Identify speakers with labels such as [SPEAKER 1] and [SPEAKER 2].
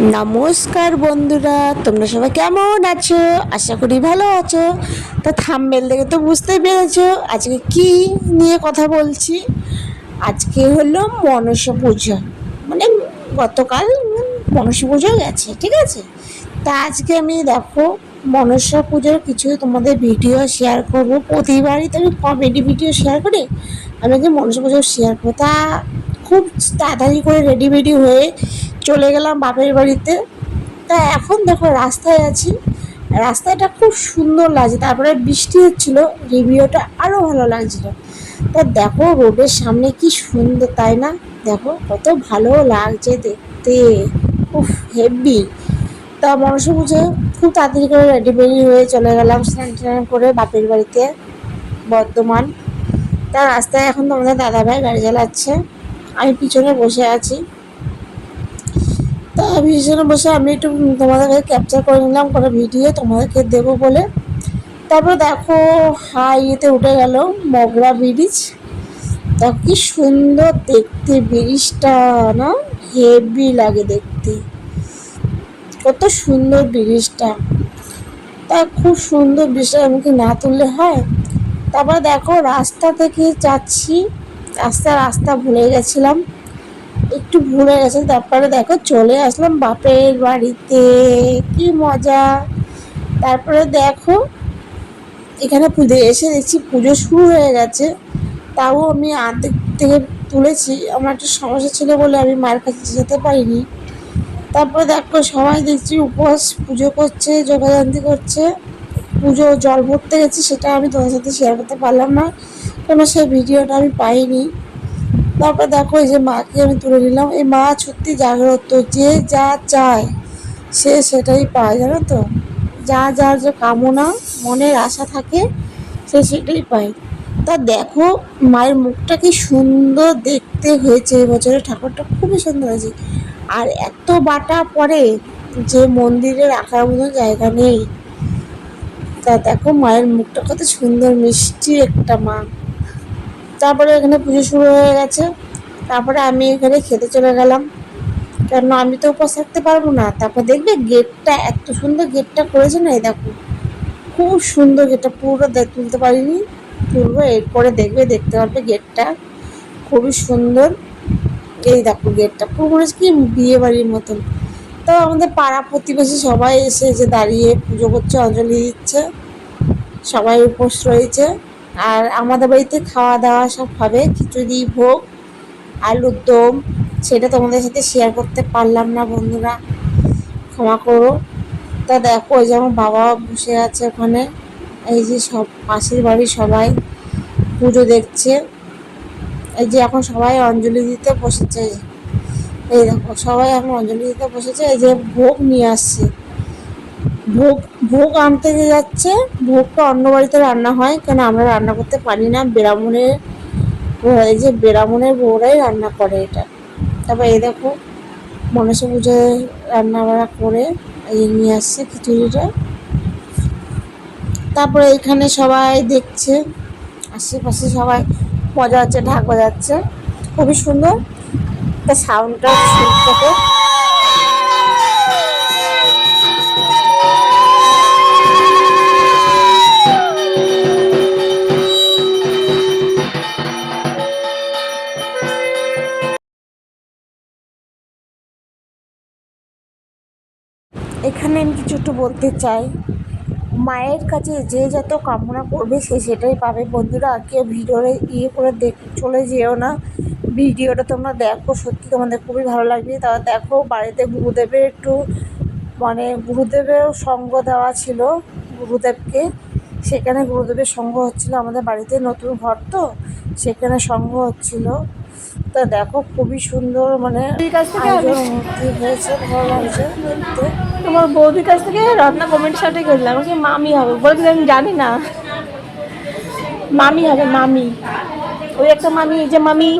[SPEAKER 1] নমস্কার বন্ধুরা, তোমরা সবাই কেমন আছো? আশা করি ভালো আছো। তো থামবেল দেখে তো বুঝতেই পেরেছ আজকে কি নিয়ে কথা বলছি। আজকে হলো মনসা পুজো। মানে গতকাল মনসা পুজো গেছে, ঠিক আছে? তা আজকে আমি দেখো, মনসা পুজোর কিছু তোমাদের ভিডিও শেয়ার করব। প্রতিবারই তো আমি কমেডি ভিডিও শেয়ার করি, আমি আজকে মনসা পুজো শেয়ার করব। তা খুব তাড়াতাড়ি করে রেডি বেডি হয়ে চলে গেলাম বাপের বাড়িতে। তা এখন দেখো রাস্তায় আছি। রাস্তাটা খুব সুন্দর লাগছে। তারপরে বৃষ্টি হচ্ছিল রিভিউটা আরও ভালো লাগছিল। তা দেখো রোডের সামনে কি সুন্দর, তাই না? দেখো কত ভালো লাগছে দেখতে। খুব হেভি তা মনসা পুজো খুব তাড়াতাড়ি করে রেডি বেডি হয়ে চলে গেলাম স্নান টান করে বাপের বাড়িতে, বর্ধমান। তা রাস্তায় এখন তো তোমাদের দাদাভাই গাড়ি চালাচ্ছে। আমি পিছনে বসে আছি। পিছনে বসে আমি একটু তোমাদেরকে ক্যাপচার করে নিলাম, কোনো ভিডিও তোমাদেরকে দেবো বলে। তারপর দেখো হাইতে উঠে গেল মগরা ব্রিজ দেখো কি সুন্দর দেখতে ব্রিজটা না? হেভি লাগে দেখতে। কত সুন্দর ব্রিজটা তা খুব সুন্দর ব্রিজটা আমাকে না তুললে হয়। তারপর দেখো, রাস্তা থেকে যাচ্ছি। রাস্তা রাস্তা ভুলে গেছিলাম। একটু ভুলে গেছে তারপরে দেখো চলে আসলাম বাপের বাড়িতে। কি মজা। তারপরে দেখো, এখানে পুজো, এসে দেখছি পুজো শুরু হয়ে গেছে। তাও আমি আর্ধেক থেকে তুলেছি। আমার একটা সমস্যা ছিল বলে আমি মার কাছে যেতে পারিনি। তারপরে দেখো সবাই দেখছি উপবাস পুজো করছে, যোগাযান্তি করছে। পুজো, জল ভরতে গেছি, সেটা আমি তোমার সাথে শেয়ার করতে পারলাম না। কেন সেই ভিডিওটা আমি পাইনি। তারপর দেখো এই যে মাকে আমি তুলে নিলাম। এই মা সত্যি জাগ্রত, যে যা চায় সে সেটাই পায়, জানো তো? যা যার যে কামনা, মনের আশা থাকে, সে সেটাই পায়। তা দেখো, মায়ের মুখটা কি সুন্দর দেখতে হয়েছে এবছরের ঠাকুরটা খুবই সুন্দর হয়েছে। আর এত বাটা পরে যে মন্দিরে রাখার মতো জায়গা নেই। তা দেখো, মায়ের মুখটা কত সুন্দর মিষ্টি একটা মা। তারপরে এখানে পুজো শুরু হয়ে গেছে। তারপরে আমি এখানে খেতে চলে গেলাম। কেন আমি তো উপোস থাকতে পারব না। তারপর দেখবে গেটটা এত সুন্দর গেটটা করেছে না এই দেখো। খুব সুন্দর গেটটা পুরো তুলতে পারিনি। তুলবো, এরপরে দেখবে, দেখতে পারবে গেটটা খুবই সুন্দর। এই দেখো গেটটা পুরো মনে হচ্ছে কি বিয়ে বাড়ির মতন। তো আমাদের পাড়া প্রতিবেশী সবাই এসে যে দাঁড়িয়ে পুজো করছে, অঞ্জলি দিচ্ছে। সবাই উপোস রয়েছে। আর আমাদের বাড়িতে খাওয়া দাওয়া সব হবে। খিচুড়ি, ভোগ, আলুর দম, সেটা তোমাদের সাথে শেয়ার করতে পারলাম না বন্ধুরা। ক্ষমা করো। তা দেখো ওই যে আমার বাবা বসে আছে ওখানে। এই যে সব পাশের বাড়ির সবাই পুজো দেখছে। এই যে এখন সবাই অঞ্জলি দিতে বসেছে। এই দেখো, সবাই এখন অঞ্জলি দিতে বসেছে। এই যে ভোগ নিয়ে আসছে। ভোগ ভোগ আনতে যাচ্ছে, ভোগটা অন্য বাড়িতে রান্না হয়, কেন আমরা রান্না করতে পারি না? ব্রাহ্মণের এই যে ব্রাহ্মণের বউরাই রান্না করে এটা। তারপর এই দেখো, মনসা পুজোয় রান্না বান্না করে এই নিয়ে আসছে খিচুড়িটা। তারপরে এখানে সবাই দেখছে, আশেপাশে সবাই মজা হচ্ছে, ঢাক বাজাচ্ছে। খুবই সুন্দর। তা সাউন্ডটা শুনতে এখানে আমি কিছু একটু বলতে চাই। মায়ের কাছে যে যত কামনা করবে সে সেটাই পাবে। বন্ধুরা কেউ ভিডিওরে ইয়ে করে দেখ চলে যেও না। ভিডিওটা তোমরা দেখো সত্যি তোমাদের খুবই ভালো লাগবে। তা দেখো বাড়িতে গুরুদেবের একটু মানে গুরুদেবের সঙ্গ দেওয়া ছিল গুরুদেবকে। সেখানে গুরুদেবের সঙ্গ হচ্ছিল আমাদের বাড়িতে নতুন ঘর তো সেখানে সঙ্গ হচ্ছিল। তা দেখো খুবই সুন্দর মানে আয়োজন হয়েছে ভালো লাগছে
[SPEAKER 2] তোমার বৌদির কাছ থেকে রত্না কমেন্ট শার্টে করলাম। বলছি মামি হবে। বলছি আমি জানি না। মামি হবে, মামি। ওই একটা মামি, এই যে মামি।